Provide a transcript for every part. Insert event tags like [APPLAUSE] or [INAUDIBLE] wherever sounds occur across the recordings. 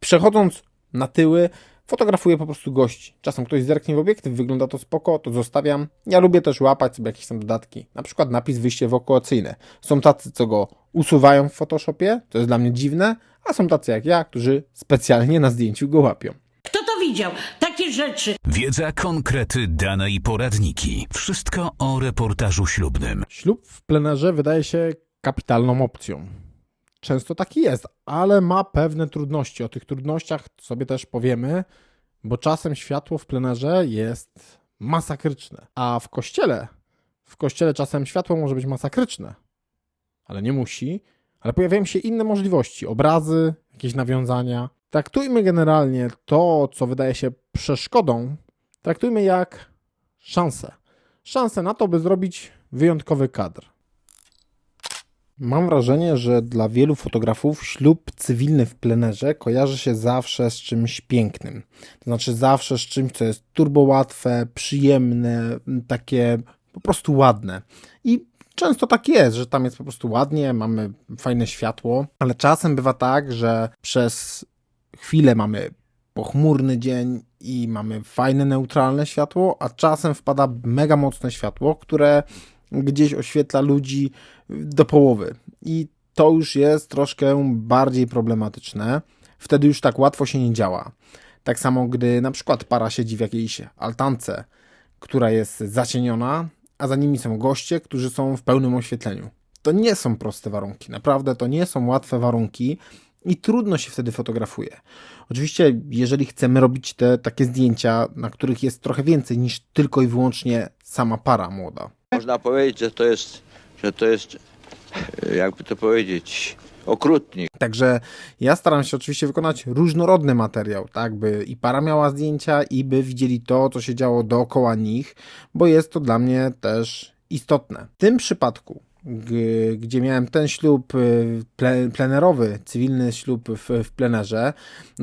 Przechodząc na tyły, fotografuję po prostu gości. Czasem ktoś zerknie w obiektyw, wygląda to spoko, to zostawiam. Ja lubię też łapać sobie jakieś tam dodatki, na przykład napis wyjście ewakuacyjne. Są tacy, co go usuwają w Photoshopie, to jest dla mnie dziwne, a są tacy jak ja, którzy specjalnie na zdjęciu go łapią. Kto to widział? Takie rzeczy. Wiedza, konkrety, dane i poradniki. Wszystko o reportażu ślubnym. Ślub w plenerze wydaje się kapitalną opcją. Często taki jest, ale ma pewne trudności. O tych trudnościach sobie też powiemy, bo czasem światło w plenerze jest masakryczne, a w kościele, w kościele czasem światło może być masakryczne, ale nie musi, ale pojawiają się inne możliwości, obrazy, jakieś nawiązania. Traktujmy generalnie to, co wydaje się przeszkodą, traktujmy jak szansę. Szansę na to, by zrobić wyjątkowy kadr. Mam wrażenie, że dla wielu fotografów ślub cywilny w plenerze kojarzy się zawsze z czymś pięknym. To znaczy zawsze z czymś, co jest turbo łatwe, przyjemne, takie po prostu ładne. I często tak jest, że tam jest po prostu ładnie, mamy fajne światło, ale czasem bywa tak, że przez chwilę mamy pochmurny dzień i mamy fajne, neutralne światło, a czasem wpada mega mocne światło, które gdzieś oświetla ludzi do połowy. I to już jest troszkę bardziej problematyczne. Wtedy już tak łatwo się nie działa. Tak samo, gdy na przykład para siedzi w jakiejś altance, która jest zacieniona, a za nimi są goście, którzy są w pełnym oświetleniu. To nie są proste warunki, naprawdę to nie są łatwe warunki i trudno się wtedy fotografuje. Oczywiście, jeżeli chcemy robić te takie zdjęcia, na których jest trochę więcej niż tylko i wyłącznie sama para młoda. Można powiedzieć, że to jest, że to jest, jakby to powiedzieć, okrutnik. Także ja staram się oczywiście wykonać różnorodny materiał, tak, by i para miała zdjęcia, i by widzieli to, co się działo dookoła nich, bo jest to dla mnie też istotne. W tym przypadku, gdzie miałem ten ślub y, ple, plenerowy, cywilny ślub w, w plenerze,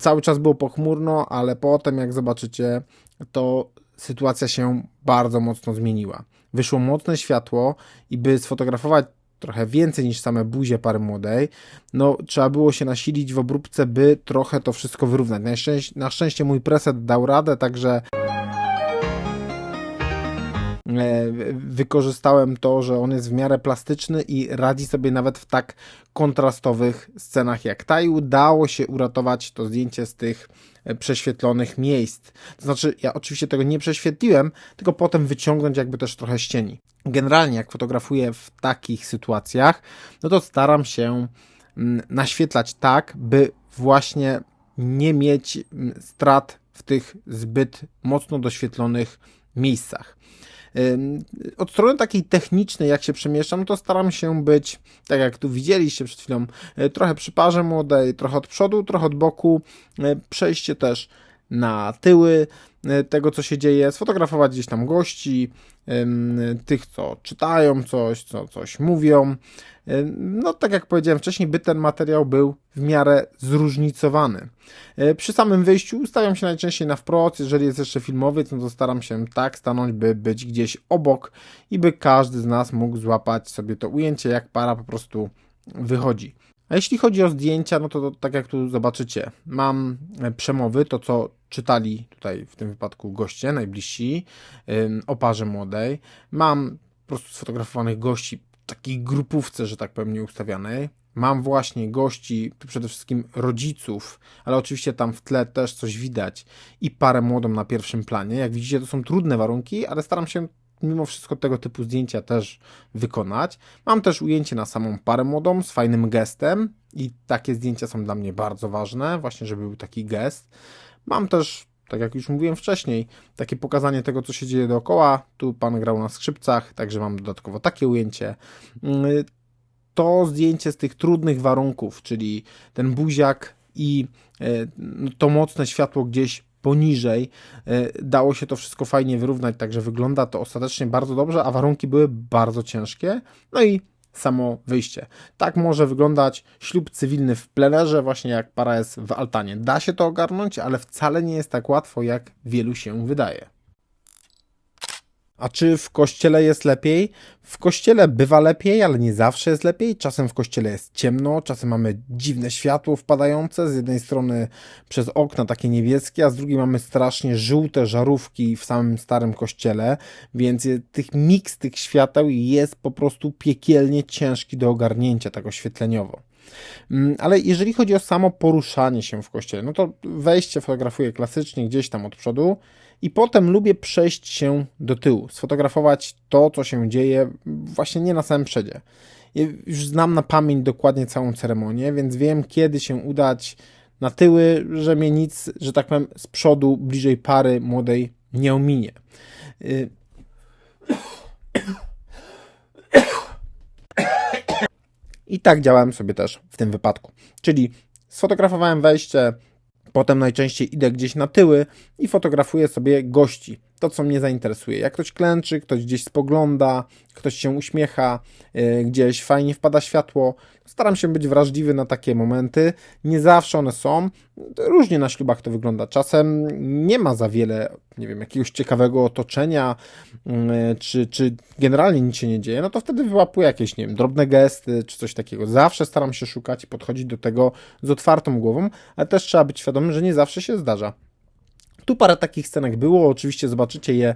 cały czas było pochmurno, ale potem, jak zobaczycie, to sytuacja się bardzo mocno zmieniła. Wyszło mocne światło i by sfotografować trochę więcej niż same buzie pary młodej, no trzeba było się nasilić w obróbce, by trochę to wszystko wyrównać. Na szczęście, na szczęście mój preset dał radę, także wykorzystałem to, że on jest w miarę plastyczny i radzi sobie nawet w tak kontrastowych scenach jak ta i udało się uratować to zdjęcie z tych e, prześwietlonych miejsc. To znaczy, ja oczywiście tego nie prześwietliłem, tylko potem wyciągnąć jakby też trochę z cieni. Generalnie, jak fotografuję w takich sytuacjach, no to staram się mm, naświetlać tak, by właśnie nie mieć mm, strat w tych zbyt mocno doświetlonych miejscach. Od strony takiej technicznej, jak się przemieszczam, to staram się być, tak jak tu widzieliście przed chwilą, y, trochę przy parze młodej, trochę od przodu, trochę od boku, y, przejście też na tyły y, tego, co się dzieje, sfotografować gdzieś tam gości, tych, co czytają coś, co coś mówią. Ym, No, tak jak powiedziałem wcześniej, by ten materiał był w miarę zróżnicowany. Y, Przy samym wyjściu ustawiam się najczęściej na wprost, jeżeli jest jeszcze filmowiec, no to staram się tak stanąć, by być gdzieś obok i by każdy z nas mógł złapać sobie to ujęcie, jak para po prostu wychodzi. A jeśli chodzi o zdjęcia, no to, to tak jak tu zobaczycie, mam e, przemowy, to co czytali tutaj w tym wypadku goście najbliżsi o parze młodej. Mam po prostu sfotografowanych gości w takiej grupówce, że tak powiem, nieustawianej. Mam właśnie gości, przede wszystkim rodziców, ale oczywiście tam w tle też coś widać i parę młodą na pierwszym planie. Jak widzicie, to są trudne warunki, ale staram się mimo wszystko tego typu zdjęcia też wykonać. Mam też ujęcie na samą parę młodą z fajnym gestem i takie zdjęcia są dla mnie bardzo ważne, właśnie żeby był taki gest. Mam też, tak jak już mówiłem wcześniej, takie pokazanie tego, co się dzieje dookoła. Tu pan grał na skrzypcach, także mam dodatkowo takie ujęcie. Yy, To zdjęcie z tych trudnych warunków, czyli ten buziak i yy, no, to mocne światło gdzieś poniżej, e, dało się to wszystko fajnie wyrównać, także wygląda to ostatecznie bardzo dobrze, a warunki były bardzo ciężkie. No i samo wyjście. Tak może wyglądać ślub cywilny w plenerze, właśnie jak para jest w altanie. Da się to ogarnąć, ale wcale nie jest tak łatwo, jak wielu się wydaje. A czy w kościele jest lepiej? W kościele bywa lepiej, ale nie zawsze jest lepiej. Czasem w kościele jest ciemno, czasem mamy dziwne światło wpadające. Z jednej strony przez okna takie niebieskie, a z drugiej mamy strasznie żółte żarówki w samym starym kościele, więc tych miks tych świateł jest po prostu piekielnie ciężki do ogarnięcia tak oświetleniowo. Mm, Ale jeżeli chodzi o samo poruszanie się w kościele, no to wejście fotografuję klasycznie gdzieś tam od przodu i potem lubię przejść się do tyłu, sfotografować to, co się dzieje właśnie nie na samym przedzie. Ja Już znam na pamięć dokładnie całą ceremonię, więc wiem, kiedy się udać na tyły, że mnie nic, że tak powiem, z przodu, bliżej pary młodej nie ominie. Y, [COUGHS] I tak działałem sobie też w tym wypadku. Czyli sfotografowałem wejście, potem najczęściej idę gdzieś na tyły i fotografuję sobie gości. To, co mnie zainteresuje. Jak ktoś klęczy, ktoś gdzieś spogląda, ktoś się uśmiecha, yy, gdzieś fajnie wpada światło. Staram się być wrażliwy na takie momenty. Nie zawsze one są. Różnie na ślubach to wygląda. Czasem nie ma za wiele, nie wiem, jakiegoś ciekawego otoczenia, yy, czy, czy generalnie nic się nie dzieje. No to wtedy wyłapuję jakieś, nie wiem, drobne gesty, czy coś takiego. Zawsze staram się szukać i podchodzić do tego z otwartą głową, ale też trzeba być świadomym, że nie zawsze się zdarza. Tu parę takich scenek było, oczywiście zobaczycie je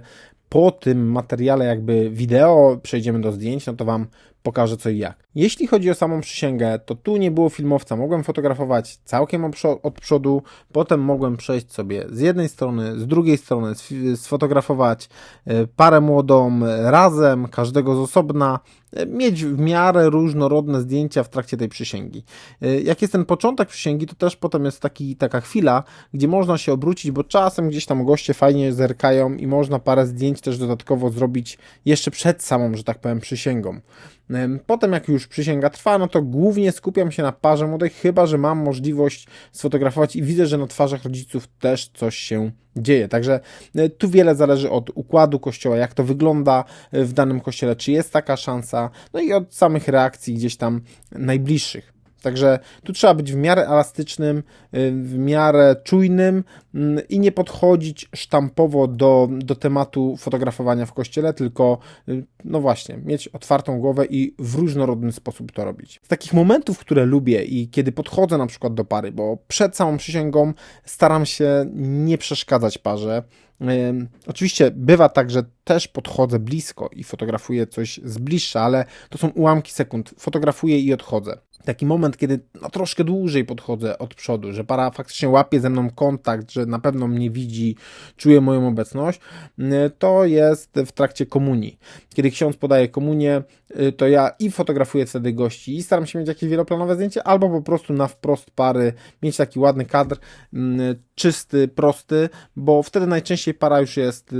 po tym materiale jakby wideo, przejdziemy do zdjęć, no to Wam pokażę co i jak. Jeśli chodzi o samą przysięgę, to tu nie było filmowca, mogłem fotografować całkiem od przodu, potem mogłem przejść sobie z jednej strony, z drugiej strony, sfotografować e, parę młodą razem, każdego z osobna, e, mieć w miarę różnorodne zdjęcia w trakcie tej przysięgi. E, jak jest ten początek przysięgi, to też potem jest taki, taka chwila, gdzie można się obrócić, bo czasem gdzieś tam goście fajnie zerkają i można parę zdjęć też dodatkowo zrobić jeszcze przed samą, że tak powiem, przysięgą. Potem jak już przysięga trwa, no to głównie skupiam się na parze młodej, chyba że mam możliwość sfotografować i widzę, że na twarzach rodziców też coś się dzieje. Także tu wiele zależy od układu kościoła, jak to wygląda w danym kościele, czy jest taka szansa, no i od samych reakcji gdzieś tam najbliższych. Także tu trzeba być w miarę elastycznym, w miarę czujnym i nie podchodzić sztampowo do, do tematu fotografowania w kościele, tylko no właśnie, mieć otwartą głowę i w różnorodny sposób to robić. Z takich momentów, które lubię i kiedy podchodzę na przykład do pary, bo przed samą przysięgą staram się nie przeszkadzać parze, Oczywiście bywa tak, że też podchodzę blisko i fotografuję coś z bliższa, ale to są ułamki sekund. Fotografuję i odchodzę taki moment, kiedy no, troszkę dłużej podchodzę od przodu, że para faktycznie łapie ze mną kontakt, że na pewno mnie widzi, czuje moją obecność, to jest w trakcie komunii. Kiedy ksiądz podaje komunię, y, to ja i fotografuję wtedy gości i staram się mieć jakieś wieloplanowe zdjęcie, albo po prostu na wprost pary mieć taki ładny kadr, czysty, prosty, bo wtedy najczęściej para już jest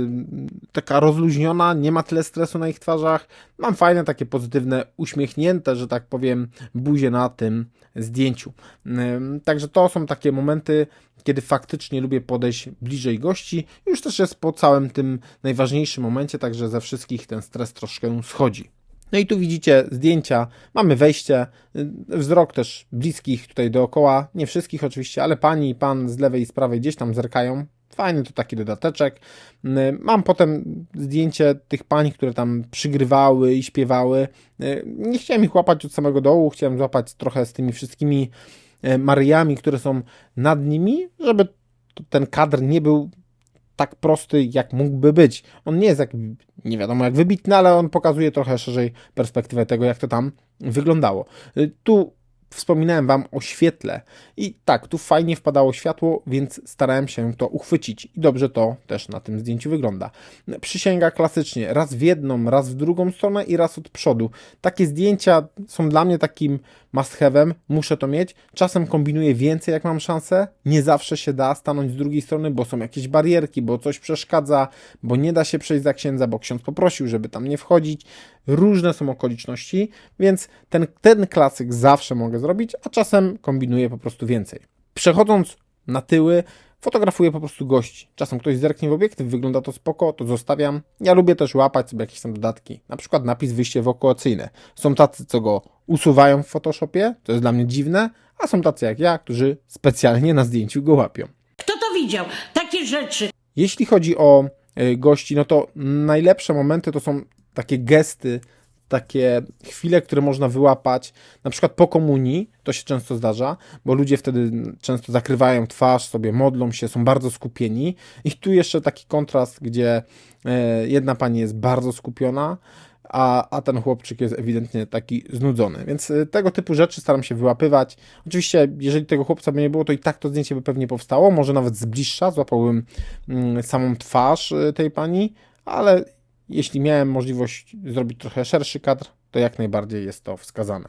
taka rozluźniona, nie ma tyle stresu na ich twarzach, mam fajne takie pozytywne, uśmiechnięte, że tak powiem, buzie na tym zdjęciu. Także to są takie momenty, kiedy faktycznie lubię podejść bliżej gości. Już też jest po całym tym najważniejszym momencie, także ze wszystkich ten stres troszkę schodzi. No i tu widzicie zdjęcia, mamy wejście, wzrok też bliskich tutaj dookoła, nie wszystkich oczywiście, ale pani i pan z lewej i z prawej gdzieś tam zerkają. Fajny to taki dodateczek. Mam potem zdjęcie tych pań, które tam przygrywały i śpiewały. Nie chciałem ich łapać od samego dołu, chciałem złapać trochę z tymi wszystkimi Mariami, które są nad nimi, żeby ten kadr nie był tak prosty, jak mógłby być. On nie jest jak, nie wiadomo jak wybitny, ale on pokazuje trochę szerzej perspektywę tego, jak to tam wyglądało. Tu wspominałem Wam o świetle i tak, tu fajnie wpadało światło, więc starałem się to uchwycić i dobrze to też na tym zdjęciu wygląda. Przysięga klasycznie, raz w jedną, raz w drugą stronę i raz od przodu. Takie zdjęcia są dla mnie takim must have'em, muszę to mieć. Czasem kombinuję więcej, jak mam szansę. Nie zawsze się da stanąć z drugiej strony, bo są jakieś barierki, bo coś przeszkadza, bo nie da się przejść za księdza, bo ksiądz poprosił, żeby tam nie wchodzić. Różne są okoliczności, więc ten, ten klasyk zawsze mogę zrobić, a czasem kombinuję po prostu więcej. Przechodząc na tyły, fotografuję po prostu gości. Czasem ktoś zerknie w obiektyw, wygląda to spoko, to zostawiam. Ja lubię też łapać sobie jakieś tam dodatki, na przykład napis wyjście ewakuacyjne. Są tacy, co go usuwają w Photoshopie, to jest dla mnie dziwne, a są tacy jak ja, którzy specjalnie na zdjęciu go łapią. Kto to widział? Takie rzeczy. Jeśli chodzi o y, gości, no to najlepsze momenty to są takie gesty, takie chwile, które można wyłapać, na przykład po komunii, to się często zdarza, bo ludzie wtedy często zakrywają twarz sobie, modlą się, są bardzo skupieni. I tu jeszcze taki kontrast, gdzie e, jedna pani jest bardzo skupiona, a, a ten chłopczyk jest ewidentnie taki znudzony. Więc e, tego typu rzeczy staram się wyłapywać. Oczywiście, jeżeli tego chłopca by nie było, to i tak to zdjęcie by pewnie powstało. Może nawet z bliższa złapałbym mm, samą twarz e, tej pani, ale jeśli miałem możliwość zrobić trochę szerszy kadr, to jak najbardziej jest to wskazane.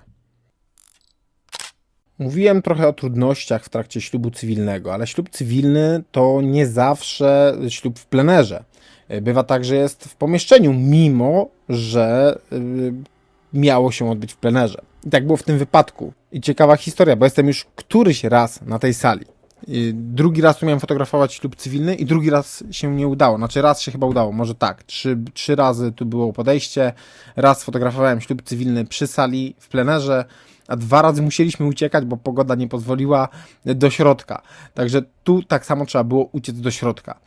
Mówiłem trochę o trudnościach w trakcie ślubu cywilnego, ale ślub cywilny to nie zawsze ślub w plenerze. Bywa tak, że jest w pomieszczeniu, mimo że y, miało się odbyć w plenerze. I tak było w tym wypadku. I ciekawa historia, bo jestem już któryś raz na tej sali. Drugi raz miałem fotografować ślub cywilny i drugi raz się nie udało. Znaczy raz się chyba udało, może tak. Trzy, trzy razy tu było podejście. Raz fotografowałem ślub cywilny przy sali w plenerze, a dwa razy musieliśmy uciekać, bo pogoda nie pozwoliła do środka. Także tu tak samo trzeba było uciec do środka.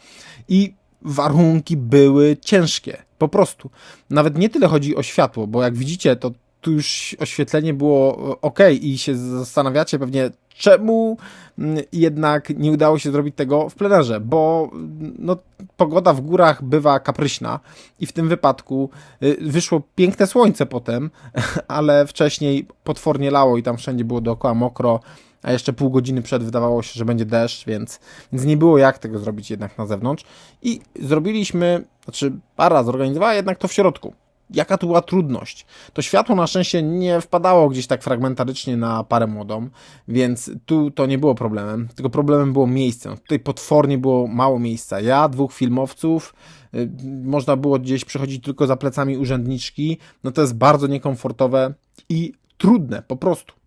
I warunki były ciężkie, po prostu. Nawet nie tyle chodzi o światło, bo jak widzicie, to tu już oświetlenie było ok i się zastanawiacie pewnie, czemu mm, jednak nie udało się zrobić tego w plenerze, bo no, pogoda w górach bywa kapryśna i w tym wypadku y, wyszło piękne słońce potem, [LAUGHS] ale wcześniej potwornie lało i tam wszędzie było dookoła mokro, a jeszcze pół godziny przed wydawało się, że będzie deszcz, więc, więc nie było jak tego zrobić jednak na zewnątrz. I zrobiliśmy, znaczy para zorganizowała jednak to w środku jaka tu była trudność. To światło na szczęście nie wpadało gdzieś tak fragmentarycznie na parę młodą, więc tu to nie było problemem, tylko problemem było miejsce. Tutaj potwornie było mało miejsca. Ja, dwóch filmowców, y, można było gdzieś przechodzić tylko za plecami urzędniczki, no to jest bardzo niekomfortowe i trudne po prostu.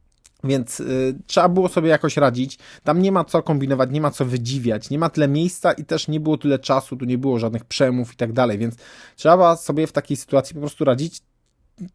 Więc y, trzeba było sobie jakoś radzić. Tam nie ma co kombinować, nie ma co wydziwiać, nie ma tyle miejsca i też nie było tyle czasu, tu nie było żadnych przemów i tak dalej, więc trzeba sobie w takiej sytuacji po prostu radzić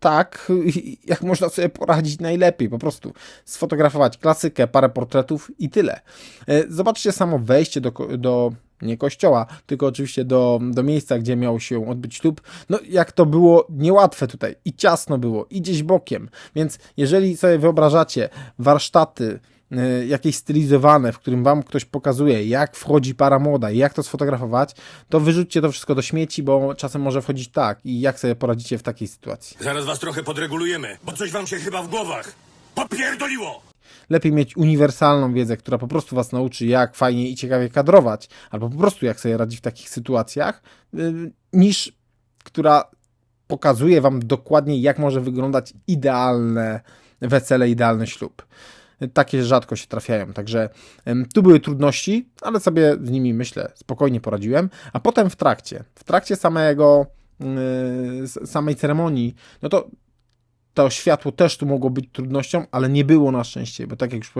tak, [LAUGHS] jak można sobie poradzić najlepiej. Po prostu sfotografować klasykę, parę portretów i tyle. Y, zobaczcie samo wejście do, do nie kościoła, tylko oczywiście do, do miejsca, gdzie miał się odbyć ślub. No, jak to było niełatwe tutaj i ciasno było, i gdzieś bokiem. Więc jeżeli sobie wyobrażacie warsztaty, y, jakieś stylizowane, w którym wam ktoś pokazuje, jak wchodzi para młoda i jak to sfotografować, to wyrzućcie to wszystko do śmieci, bo czasem może wchodzić tak i jak sobie poradzicie w takiej sytuacji. Zaraz was trochę podregulujemy, bo coś wam się chyba w głowach popierdoliło! Lepiej mieć uniwersalną wiedzę, która po prostu was nauczy, jak fajnie i ciekawie kadrować, albo po prostu jak sobie radzić w takich sytuacjach, y, niż która pokazuje wam dokładnie, jak może wyglądać idealne wesele, idealny ślub. Takie rzadko się trafiają, także tu były trudności, ale sobie z nimi myślę spokojnie poradziłem. A potem w trakcie, w trakcie samego, y, samej ceremonii, no to to światło też tu mogło być trudnością, ale nie było na szczęście, bo tak jak już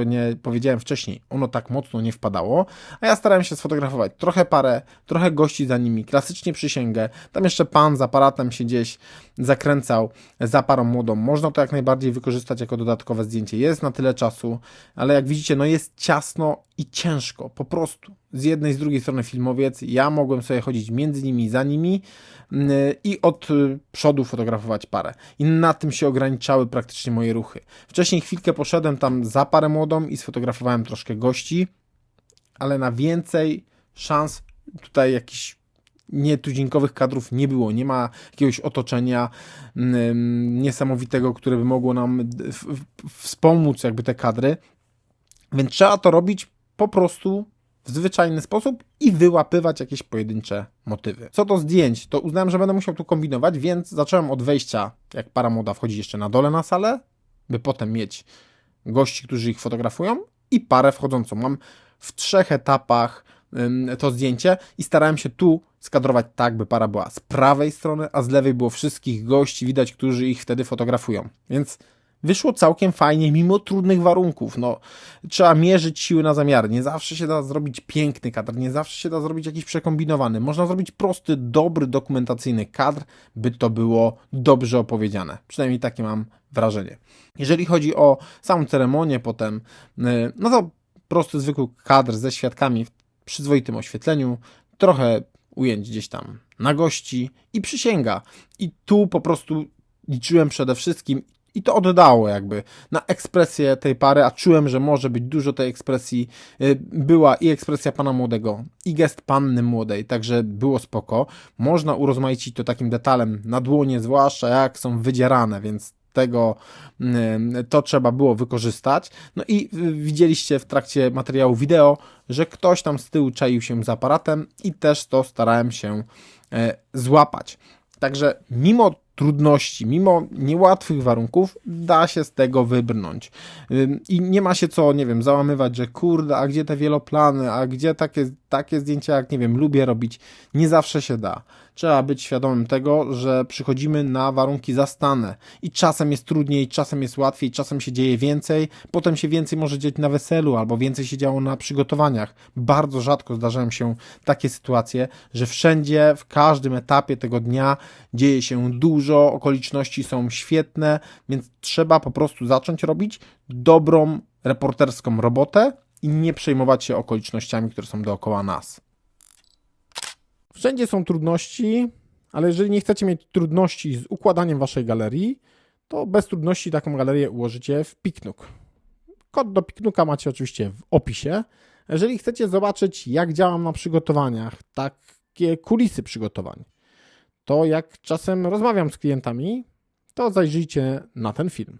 powiedziałem wcześniej, ono tak mocno nie wpadało, a ja starałem się sfotografować trochę parę, trochę gości za nimi, klasycznie przysięgę, tam jeszcze pan z aparatem się gdzieś zakręcał za parą młodą. Można to jak najbardziej wykorzystać jako dodatkowe zdjęcie. Jest na tyle czasu, ale jak widzicie, no jest ciasno i ciężko, po prostu. Z jednej, z drugiej strony filmowiec, ja mogłem sobie chodzić między nimi, za nimi mm, i od y, przodu fotografować parę. I na tym się ograniczały praktycznie moje ruchy. Wcześniej chwilkę poszedłem tam za parę młodą i sfotografowałem troszkę gości, ale na więcej szans tutaj jakiś nietuzinkowych kadrów nie było. Nie ma jakiegoś otoczenia mm, niesamowitego, które by mogło nam wspomóc jakby te kadry. Więc trzeba to robić po prostu w zwyczajny sposób i wyłapywać jakieś pojedyncze motywy. Co do zdjęć, to uznałem, że będę musiał tu kombinować, więc zacząłem od wejścia, jak para młoda wchodzi jeszcze na dole na salę, by potem mieć gości, którzy ich fotografują i parę wchodzącą. Mam w trzech etapach to zdjęcie i starałem się tu skadrować tak, by para była z prawej strony, a z lewej było wszystkich gości widać, którzy ich wtedy fotografują. Więc wyszło całkiem fajnie, mimo trudnych warunków. No, trzeba mierzyć siły na zamiar. Nie zawsze się da zrobić piękny kadr, nie zawsze się da zrobić jakiś przekombinowany. Można zrobić prosty, dobry, dokumentacyjny kadr, by to było dobrze opowiedziane. Przynajmniej takie mam wrażenie. Jeżeli chodzi o samą ceremonię potem, y, no to prosty, zwykły kadr ze świadkami w przyzwoitym oświetleniu, trochę ujęć gdzieś tam na gości i przysięga. I tu po prostu liczyłem przede wszystkim i to oddało jakby na ekspresję tej pary, a czułem, że może być dużo tej ekspresji. Y, Była i ekspresja pana młodego, i gest panny młodej, także było spoko. Można urozmaicić to takim detalem na dłonie, zwłaszcza jak są wydzierane, więc tego y, to trzeba było wykorzystać. No i y, widzieliście w trakcie materiału wideo, że ktoś tam z tyłu czaił się z aparatem i też to starałem się złapać. Także mimo trudności, mimo niełatwych warunków, da się z tego wybrnąć. I nie ma się co, nie wiem, załamywać, że kurde, a gdzie te wieloplany, a gdzie takie, takie zdjęcia, jak nie wiem, lubię robić. Nie zawsze się da. Trzeba być świadomym tego, że przychodzimy na warunki zastane i czasem jest trudniej, czasem jest łatwiej, czasem się dzieje więcej, potem się więcej może dziać na weselu albo więcej się działo na przygotowaniach. Bardzo rzadko zdarzają się takie sytuacje, że wszędzie, w każdym etapie tego dnia dzieje się dużo, okoliczności są świetne, więc trzeba po prostu zacząć robić dobrą reporterską robotę i nie przejmować się okolicznościami, które są dookoła nas. Wszędzie są trudności, ale jeżeli nie chcecie mieć trudności z układaniem waszej galerii, to bez trudności taką galerię ułożycie w Piknuk. Kod do Piknuka macie oczywiście w opisie. Jeżeli chcecie zobaczyć, jak działam na przygotowaniach, takie kulisy przygotowań, to jak czasem rozmawiam z klientami, to zajrzyjcie na ten film.